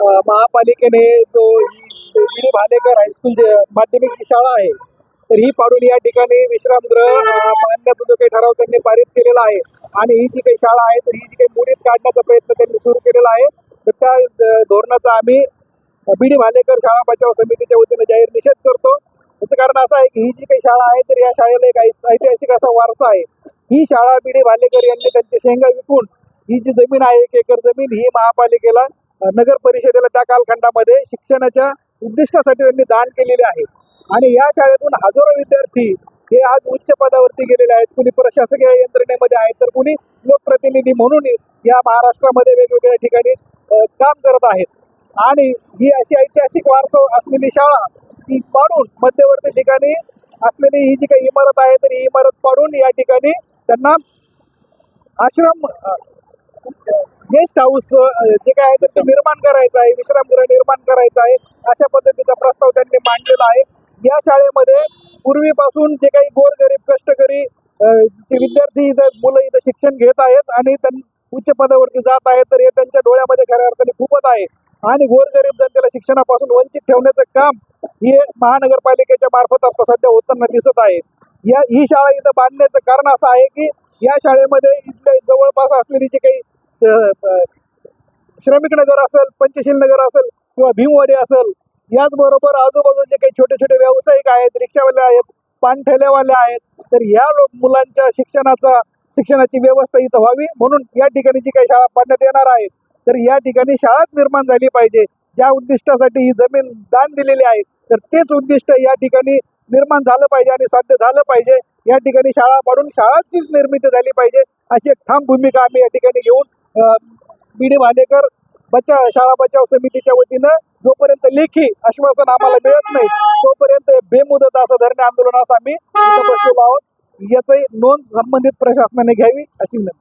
महापालिकेने जो ही भालेकर हायस्कूल जे माध्यमिक जी शाळा आहे तर ही पाडून या ठिकाणी विश्रामगृह अं, बांधण्याचा जो काही ठराव त्यांनी पारित केलेला आहे. आणि ही जी काही शाळा आहे तर ही जी काही मुडीत काढण्याचा प्रयत्न त्यांनी सुरू केलेला आहे. तर त्या धोरणाचा आम्ही बी डी भालेकर शाळा बचाव समितीच्या वतीने जाहीर निषेध करतो. याचं कारण असं आहे की ही जी काही शाळा आहे तर या शाळेला एक ऐतिहासिक असा वारसा आहे. ही शाळा बी डी भालेकर यांनी त्यांच्या शेंगा विकून ही जी जमीन आहे एक एकर जमीन ही महापालिकेला नगर परिषदेला त्या कालखंडामध्ये शिक्षणाच्या उद्दिष्टासाठी त्यांनी दान केलेले आहे. आणि या शाळेतून हजारो विद्यार्थी हे आज उच्च पदावरती गेलेले आहेत. कुणी प्रशासकीय यंत्रणेमध्ये आहेत तर कुणी लोकप्रतिनिधी म्हणून या महाराष्ट्रामध्ये वेगवेगळ्या ठिकाणी काम करत आहेत. आणि ही अशी ऐतिहासिक वारसा असलेली शाळा ती पाडून मध्यवर्ती ठिकाणी असलेली ही जी काही इमारत आहे तर ही इमारत पाडून या ठिकाणी त्यांना आश्रम गेस्ट हाऊस जे काय आहे त्याचं निर्माण करायचं आहे विश्रामगृह निर्माण करायचं आहे अशा पद्धतीचा प्रस्ताव त्यांनी मांडलेला आहे. या शाळेमध्ये पूर्वीपासून जे काही गोरगरीब कष्टकरी जे विद्यार्थी इथं मुलं इथं शिक्षण घेत आहेत आणि उच्च पदावरती जात आहेत तर हे त्यांच्या डोळ्यामध्ये खऱ्या अर्थाने खूपच आहे. आणि गोरगरीब जनतेला शिक्षणापासून वंचित ठेवण्याचं काम हे महानगरपालिकेच्या मार्फत आता सध्या होताना दिसत आहे. या ही शाळा इथं बांधण्याचं कारण असं आहे की या शाळेमध्ये इथल्या जवळपास असलेली जी काही श्रमिक नगर असेल पंचशील नगर असेल किंवा भीमवाडी असेल याचबरोबर आजूबाजूचे काही छोटे छोटे व्यावसायिक आहेत रिक्षावाले आहेत पानठेल्यावाले आहेत तर या लोक मुलांच्या शिक्षणाचा शिक्षणाची व्यवस्था इथं व्हावी म्हणून या ठिकाणी जी काही शाळा पाडण्यात येणार आहे तर या ठिकाणी शाळाच निर्माण झाली पाहिजे ज्या उद्दिष्टासाठी ही जमीन दान दिलेली आहे तर तेच उद्दिष्ट या ठिकाणी निर्माण झालं पाहिजे आणि साध्य झालं पाहिजे. या ठिकाणी शाळा पाडून शाळाचीच निर्मिती झाली पाहिजे अशी एक ठाम भूमिका आम्ही या ठिकाणी घेऊन बीडी भालेकर बचाव शाळा बचाव समितीच्या वतीनं जोपर्यंत लेखी आश्वासन आम्हाला मिळत नाही तोपर्यंत बेमुदत असं धरणे आंदोलन असं आम्ही इथं बसलेलो आहोत. याची नोंद संबंधित प्रशासनाने घ्यावी अशी विनंती.